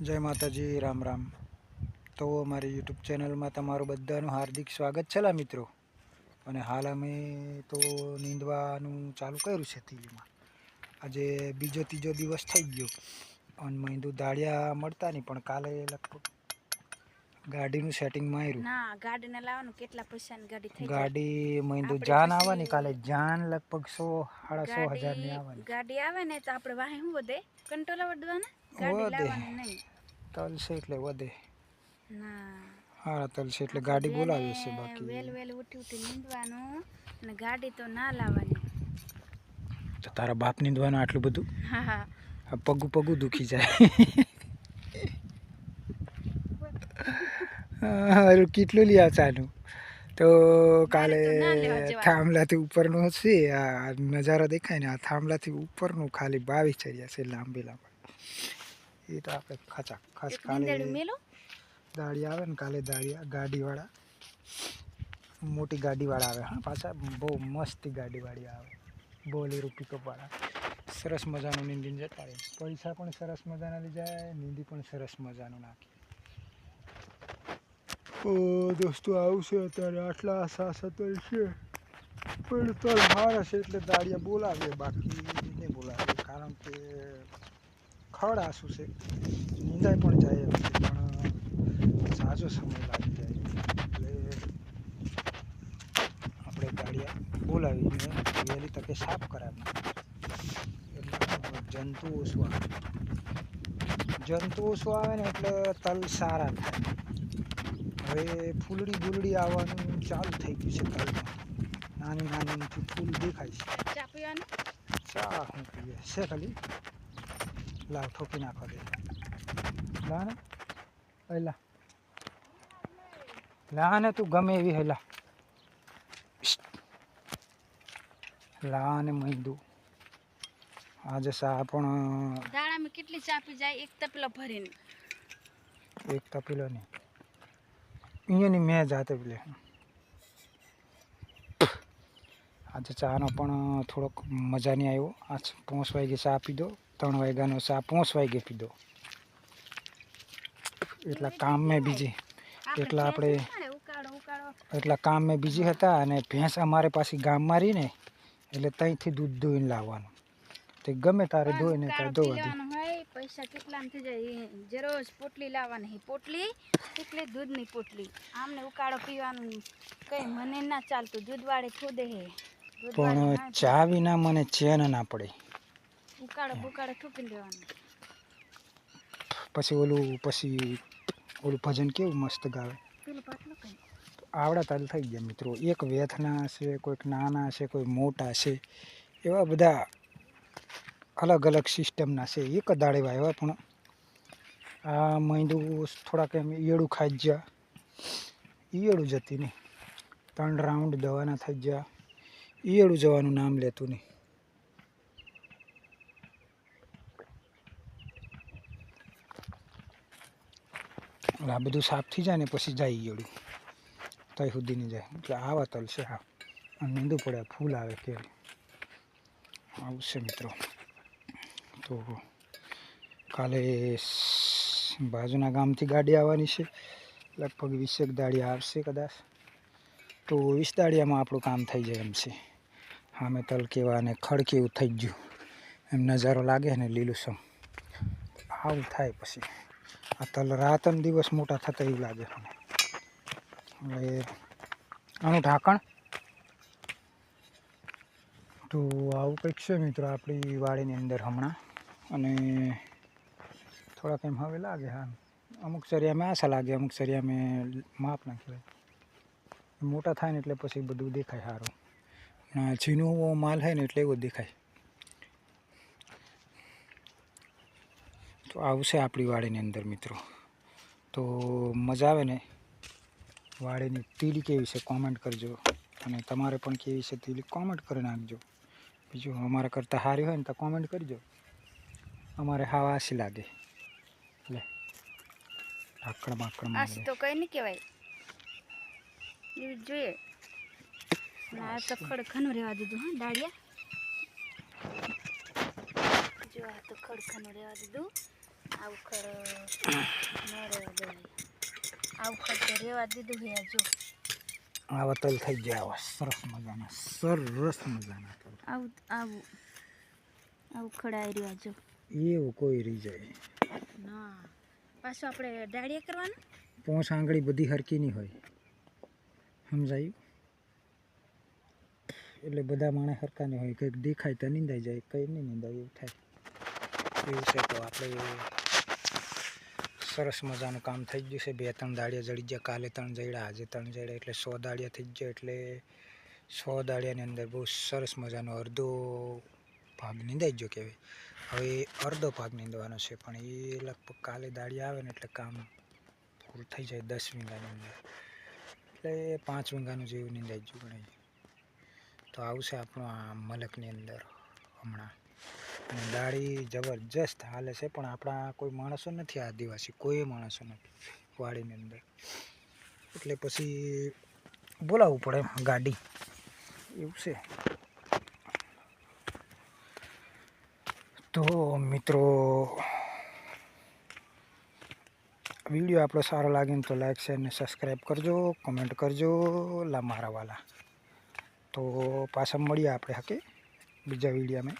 જય માતાજી રામ રામ. તો અમારી યુટ્યુબ ચેનલમાં તમારું બધાનું હાર્દિક સ્વાગત છે મિત્રો. અને હાલ અમે તો નીંદવાનું ચાલુ કર્યું છે તીલીમાં આજે બીજો ત્રીજો દિવસ થઈ ગયો. અને મહિંદુ દાળિયા મળતા નહીં પણ કાલે લગભગ ગાડીનું સેટિંગ માર્યું. ગાડી મહિંદુ જાન આવવાની કાલે જાન લગભગ સો સાડા સો હજારની આવવાની. ગાડી આવે ને તો આપણે વાહે શું વધે? કંટ્રોલ વધવાના વધે. લાવવાની નહીં. તલ છે એટલે વધે હા તલશે એટલે ગાડી વેલે- છે બાકી. વેલ વેલ ઉઠી ઉઠી નીંદવાનું અને ગાડી તો ના લાવવાની. તો તારા બાપ નીંદવાનું આટલું બધું? હા હા. પગું પગું દુખી જાય. કેટલું લઈ આવવાનું તો કાલે. થાંભલાથી ઉપરનું છે આ નજારો દેખાય ને આ થાંભલાથી ઉપરનું ખાલી બાવીસ ચડ્યા છે લાંબી લાંબા. એ તો આપણે ખાચા. ખાસ કાલે દાડી આવે ને કાલે દાડિયા ગાડીવાળા. મોટી ગાડીવાળા આવે હા પાછા બહુ મસ્તી ગાડીવાળી આવે. બોલેરો પિકઅપવાળા. સરસ મજાનું નીંદીને જતા રહે. પૈસા પણ સરસ મજાના લઈ જાય નીંદી પણ સરસ મજાનું નાખી. ઓ દોસ્તો આવશે અત્યારે. આટલા સાસા તલ છે. પણ તો હારા હશે એટલે દાડિયા બોલાવીએ બાકી નહીં બોલાવીએ. કારણ કે ખડ આસુ છે. નિંદાય પણ જાય એમ છે પણ સાચો સમય લાગી જાય એટલે આપણે ગાડિયા બોલાવીને વહેલી તકે સાફ કરાવી. એટલે જંતુ ઓછું આવે. જંતુ ઓછું આવે ને એટલે તલ સારા થાય. હવે ફૂલડી બુલડી આવવાનું ચાલુ થઈ ગયું છે તલમાં નાની નાની ફૂલ દેખાય છે. ચા પીવાનું? ચા હું પીએ. છે ખાલી? લાવ ઠોકી નાખો દે લાને લા લા. ને તું ગમે એવી હેલા લા. ને મૈદુ આજે સા પણ દાડામાં કેટલી ચા પી જાય? એક તપેલો ભરીને. એક તપેલો નહીં અહીંયાની મેં જાતે પીલે. આજે ચાનો પણ થોડોક મજા નહીં આવ્યો આજ પાંચ વાગે ચા પીધો. ત્રણ વાગ્યાનો ચા પાંચ વાગે પીધો. એટલા કામ મેં બીજી. એટલા આપણે એટલા કામ મેં બીજી હતા અને ભેંસ અમારે પાછી ગામમાં રહી ને એટલે ત્યાંથી દૂધ દોઈને લાવવાનું. તે ગમે તારે ધોઈને તારે ધોવા પૈસા કેટલા થઈ જાય જે રોજ પોટલી લાવવાની પોટલી એટલે દૂધની પોટલી. આમને ઉકાળો પીવાનું કઈ મને ના ચાલતું. દૂધ વાળે ખોદે હે પણ ચા વિના મને ચેન ના પડે. ઉકાળો બુકાળો ઠૂકી દેવાનું. પછી ઓલું પછી ઓલું ભજન કેવું મસ્ત ગાવે? આવડા તાલ થઈ ગયા મિત્રો. એક વેથના છે કોઈક નાના છે કોઈ મોટા છે એવા બધા અલગ અલગ સિસ્ટમના છે. એક દાડે વાવ્યા પણ આ મહિંદુ થોડાક એમ ઈયળું ખાઈ ગયા. ઈયળું જતી નહીં. ત્રણ રાઉન્ડ દવાના થઈ ગયા. ઈયળું જવાનું નામ લેતું નહીં. એટલે આ બધું સાફ થઈ જાય ને પછી જાય ગયું ત્યાં સુધી જાય. એટલે આવા તલ છે હા. અને નીંદું પડે ફૂલ આવે કે આવું છે મિત્રો. તો કાલે બાજુના ગામથી ગાડી આવવાની છે. લગભગ વીસેક દાડી આવશે કદાચ. તો વીસ દાડિયામાં આપણું કામ થઈ જાય એમ છે. સામે તલ કેવા અને ખડ કેવું થઈ ગયું. એમ નજારો લાગે ને લીલુંસમ આવું થાય પછી. આ તલ રાત અને દિવસ મોટા થતા એવું લાગે હવે આનું ઢાંકણ? તો આવું કંઈક છે મિત્રો આપણી વાડીની અંદર હમણાં. અને થોડાક એમ હવે લાગે હા અમુક સરિયામાં આશા લાગે, અમુક સરિયામાં માપ ના મોટા થાય ને એટલે પછી બધું દેખાય સારું. ઝીણું માલ હોય ને એટલે એવો દેખાય. તો આવશે આપણી વાડીની અંદર મિત્રો. તો મજા આવે ને? વાડીની તીલી કેવી છે કોમેન્ટ કરજો. અને તમારે પણ કેવી છે તીલી કોમેન્ટ કરી નાખજો. બીજું અમારા કરતાં સારી હોય ને તો કોમેન્ટ કરજો. અમારે હાવ આસી લાગે. એટલે આકડ બાકડ આજ તો કઈ નહીં કહેવાય. જોઈએ. આ તો રહેવા દીધું હા દાળિયા જો આ તો ખડખનું રહેવા દીધું. આ ઉખડ ન રહેવા દઈએ આ ઉખડ તો રહેવા દીધું હે જો. આવા તલ થઈ ગયા આવા સરસ મજાના સરસ મજાના. તલ આવું. આવું આવી રહ્યા જો. એવું કોઈ રહી જાય. ના. પાછું આપણે ડાળીએ કરવાનું? પોંચ આંગળી બધી હરકી નહીં હોય. સમજાયું? એટલે બધા માણસ હરકા નહીં હોય. કંઈક દેખાય તો નિંદાઈ જાય કંઈ નહીં નિંદાય એવું થાય. એવું છે તો આપણે સરસ મજાનું કામ થઈ ગયું છે. બે ત્રણ દાળિયા જડી ગયા. કાલે ત્રણ જડ્યા આજે ત્રણ જડ્યા એટલે સો દાળિયા થઈ ગયા. એટલે સો દાળિયાની અંદર બહુ સરસ મજાનો અડધો ભાગ નીંદાઈ ગયો કહેવાય. હવે અડધો ભાગ નીંદવાનો છે. પણ એ લગભગ કાલે દાળિયા આવે ને એટલે કામ પૂરું થઈ જાય દસ વીંગાની અંદર. એટલે પાંચ વીંગાનું જેવું નિંદાઈ ગયું ગણાય. તો આવશે આપણું આ મલકની અંદર હમણાં. અને જબરજસ્ત હાલે છે, પણ આપણા કોઈ માણસો નથી આદિવાસી, કોઈ માણસો નથી વાડીની અંદર. એટલે પછી બોલાવવું પડે ગાડી. એવું છે. તો મિત્રો, વીડિયો આપણો સારો લાગે તો લાઈક શેર ને સબસ્ક્રાઈબ કરજો કમેન્ટ કરજો લા મારા વાલા તો પાછા મળીએ આપણે હકે બીજા વિડીયોમાં.